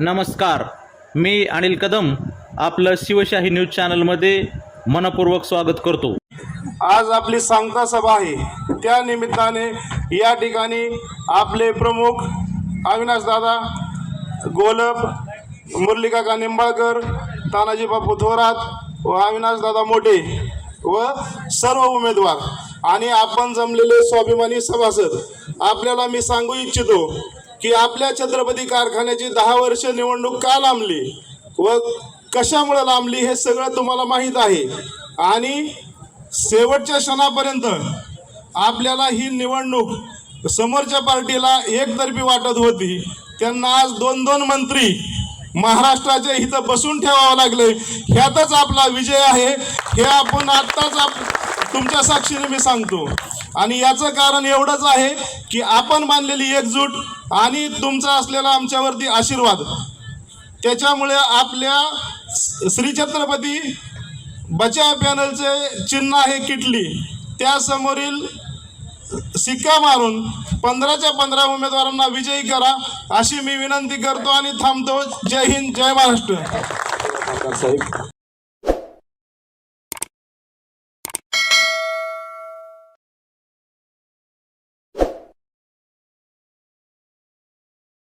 नमस्कार. मी अनिल कदम आपलं शिवशाही न्यूज चॅनलमध्ये मनपूर्वक स्वागत करतो. आज आपली सांगता सभा आहे. त्या निमित्ताने या ठिकाणी आपले प्रमुख अविनाश दादा गोलप मुरलीकाका निंबाळकर तानाजी बापू थोरात व अविनाश दादा मोठे व सर्व उमेदवार आणि आपण जमलेले स्वाभिमानी सभासद आपल्याला मी सांगू इच्छितो की आपल्या छत्रपती कारखान्याची दहा वर्ष निवडणूक का लांबली व कशामुळे लांबली हे सगळं तुम्हाला माहीत आहे. आणि शेवटच्या क्षणापर्यंत आपल्याला ही निवडणूक समोरच्या पार्टीला एकतर्फी वाटत होती. त्यांना आज दोन दोन मंत्री महाराष्ट्राच्या इथं बसून ठेवावं लागले. ह्यातच आपला विजय आहे. हे आपण आत्ताच आप तुमच्या साक्षीने मी सांगतो. आणि याचं कारण एवढंच आहे की आपण मानलेली एकजूट आणि तुमचा असलेला आमच्यावरती आशीर्वाद. त्याच्यामुळे आपल्या श्री छत्रपती बचाव पॅनलचे चिन्ह आहे किटली. त्यासमोरील सिक्का मारून पंधराच्या पंधरा उमेदवारांना विजयी करा अशी मी विनंती करतो आणि थांबतो. जय हिंद जय महाराष्ट्र.